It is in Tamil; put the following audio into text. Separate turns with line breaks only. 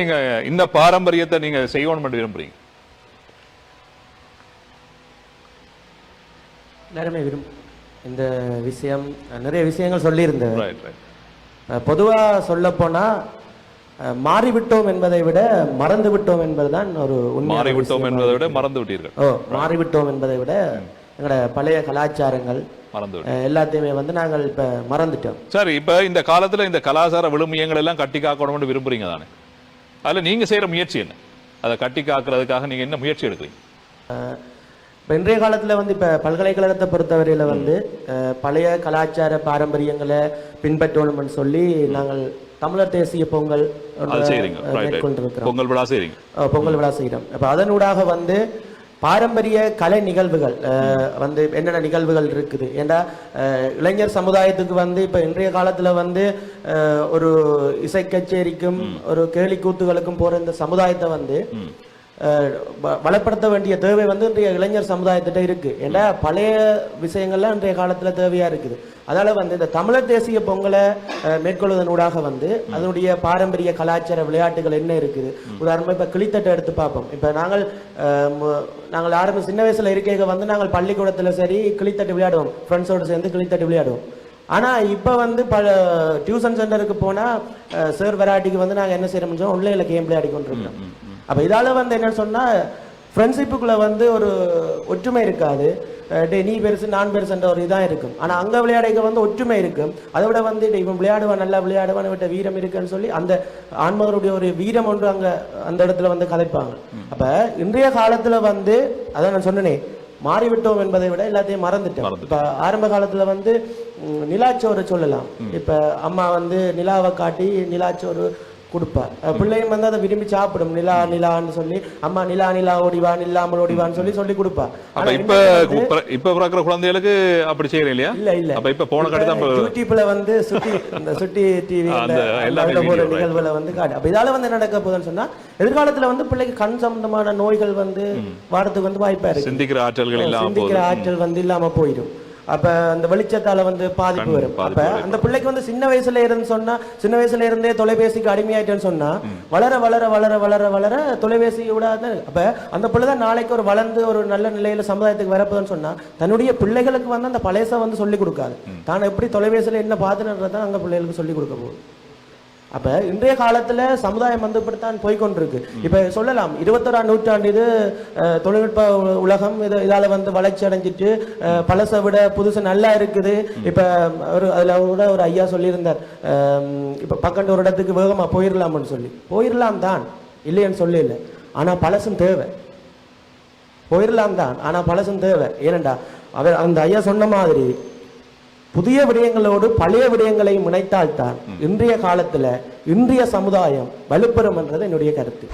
நீங்க இந்த பாரம்பரியத்தை நீங்க செய்யணும் விரும்புறீங்க?
எல்லாருமே விரும்பும் இந்த விஷயம் நிறைய விஷயங்கள்
ரைட்
பொதுவாக சொல்லப்போனால் மாறிவிட்டோம் என்பதை விட மறந்து விட்டோம் என்பதுதான் ஒரு
மாறிவிட்டோம் என்பதை விட. மறந்து விட்டீர்கள்
ஓ மாறிவிட்டோம் என்பதை விட எங்களோட பழைய கலாச்சாரங்கள்
மறந்து
எல்லாத்தையுமே வந்து நாங்கள் இப்போ மறந்துட்டோம்.
சரி இப்ப இந்த காலத்துல இந்த கலாச்சார விழுமியங்கள் எல்லாம் கட்டி காக்கணும்னு விரும்புறீங்க தானே? அதுல நீங்க செய்யற முயற்சி என்ன? அதை கட்டி காக்குறதுக்காக நீங்க என்ன முயற்சி எடுக்கிறீங்க?
இப்போ இன்றைய காலத்தில் வந்து இப்போ பல்கலைக்கழகத்தை பொறுத்தவரையில் வந்து பழைய கலாச்சார பாரம்பரியங்களை பின்பற்றணும்னு சொல்லி நாங்கள் தமிழர் தேசிய பொங்கல் மேற்கொண்டிருக்கிறோம்.
பொங்கல் விழா செய்றீங்க.
அஹ் பொங்கல் விழா செய்கிறோம் அப்போ அதனூடாக வந்து பாரம்பரிய கலை நிகழ்வுகள் வந்து என்னென்ன நிகழ்வுகள் இருக்குது? ஏன்னா இளைஞர் சமுதாயத்துக்கு வந்து இப்போ இன்றைய காலத்தில் வந்து ஒரு இசை கச்சேரிக்கும் ஒரு கேலி கூத்துகளுக்கும் போகிற இந்த சமுதாயத்தை வந்து வளப்படுத்த வேண்டிய தேவை வந்து இன்றைய இளைஞர் சமுதாயத்திட்ட இருக்கு. ஏன்னா பழைய விஷயங்கள்லாம் இன்றைய காலத்துல தேவையா இருக்குது. அதனால வந்து இந்த தமிழர் தேசிய பொங்கலை மேற்கொள்வதனூடாக வந்து அதனுடைய பாரம்பரிய கலாச்சார விளையாட்டுகள் என்ன இருக்குது? உதாரணமா இப்ப கிளித்தட்டை எடுத்து பார்ப்போம். இப்ப நாங்கள் நாங்கள் ஆரம்ப சின்ன வயசுல இருக்கைக வந்து நாங்கள் பள்ளிக்கூடத்துல சரி கிளித்தட்டு விளையாடுவோம். ஃப்ரெண்ட்ஸோடு சேர்ந்து கிளித்தட்டு விளையாடுவோம். ஆனா இப்ப வந்து பல டியூஷன் சென்டருக்கு போனா சார் வெரைட்டிக்கு வந்து நாங்க என்ன செய்யறோம்னு சொன்னா ஒன்லைன்ல கேம் விளையாடி கொண்டிருக்கோம் அப்ப இதால வந்து என்னன்னு சொன்னா ஃப்ரெண்ட்ஷிப்புக்குள்ள வந்து ஒரு ஒற்றுமை இருக்காது. டேய் நீ பெருசு நான் பெருசுன்ற ஒரு இதான் இருக்கும். ஆனா அங்க விளையாடைக்க வந்து ஒற்றுமை இருக்கும் அதை விட வந்து இவன் விளையாடுவான் நல்லா விளையாடுவான் விட்ட வீரம் இருக்குன்னு சொல்லி அந்த ஆன்மகருடைய ஒரு வீரம் ஒன்று அங்க அந்த இடத்துல வந்து கதைப்பாங்க. அப்ப இன்றைய காலத்துல வந்து அதான் நான் சொன்னனே மாறிவிட்டோம் என்பதை விட எல்லாத்தையும் மறந்துட்டோம். இப்ப ஆரம்ப காலத்துல வந்து நிலாச்சோறு சொல்லலாம். இப்ப அம்மா வந்து நிலாவை காட்டி நிலாச்சோறு கொடுப்பா. அஹ் பிள்ளையும் வந்து அதை விரும்பி சாப்பிடும். நிலா நிலான்னு சொல்லி அம்மா நிலா நிலா ஓடிவா நில்லாமல் ஓடிவான்னு சொல்லி சொல்லி கொடுப்பா.
இப்ப இப்ப- பிறக்கிற குழந்தைகளுக்கு அப்படி செய்யறீங்க இல்லையா?
இல்ல இல்ல.
அப்ப இப்ப போன கடி தான்
யூடியூப்ல வந்து சுட்டி இந்த சுட்டி டிவி போற. நிகழ்வுல வந்து காட்டு. அப்ப இதால வந்து நடக்க போகுதுன்னு சொன்னா எதிர்காலத்துல வந்து பிள்ளைக்கு கண் சம்பந்தமான நோய்கள் வந்து வாரத்துக்கு வந்து வாய்ப்பா இருக்கு.
சிந்திக்கிற ஆற்றல்கள்
சிந்திக்கிற ஆற்றல் வந்து இல்லாம போயிடும். அப்ப அந்த வெளிச்சத்தால வந்து பாதிப்பு வரும். அப்ப அந்த பிள்ளைக்கு வந்து சின்ன வயசுல இருந்து சொன்னா சின்ன வயசுல இருந்தே தொலைபேசிக்கு அடிமையாயிட்டேன்னு சொன்னா வளர வளர வளர வளர வளர தொலைபேசி விடாத. அப்ப அந்த பிள்ளை தான் நாளைக்கு ஒரு வளர்ந்து ஒரு நல்ல நிலையில சமுதாயத்துக்கு வரப்போதுன்னு சொன்னா தன்னுடைய பிள்ளைகளுக்கு வந்து அந்த பழையச வந்து சொல்லி கொடுக்காது. தான் எப்படி தொலைபேசியில என்ன பார்த்துன்றதான் அங்க பிள்ளைகளுக்கு சொல்லி கொடுக்க போகுது. அப்போ இன்றைய காலத்தில் சமுதாயம் வந்து இப்படித்தான் போய்க்கொண்டிருக்கு இப்போ சொல்லலாம் இருபத்தொராம் நூற்றாண்டு இது தொழில்நுட்ப உலகம் இது இதால் வந்து வளர்ச்சி அடைஞ்சிட்டு பழசை விட புதுசு நல்லா இருக்குது. இப்போ ஒரு அதில் கூட ஒரு ஐயா சொல்லியிருந்தார் இப்போ இப்ப பக்கண்டு ஒரு இடத்துக்கு வேகமாக போயிடலாம்னு சொல்லி. போயிடலாம் தான் இல்லைன்னு சொல்லி இல்லை பழசும் தேவை. போயிடலாம் தான் ஆனால் பழசும் தேவை. ஏனண்டா அவர் அந்த ஐயா சொன்ன மாதிரி புதிய விடயங்களோடு பழைய விடயங்களையும் இணைத்தால்தான் இன்றைய காலத்துல இன்றைய சமுதாயம் வலுப்பெறும் என்றது என்னுடைய கருத்து.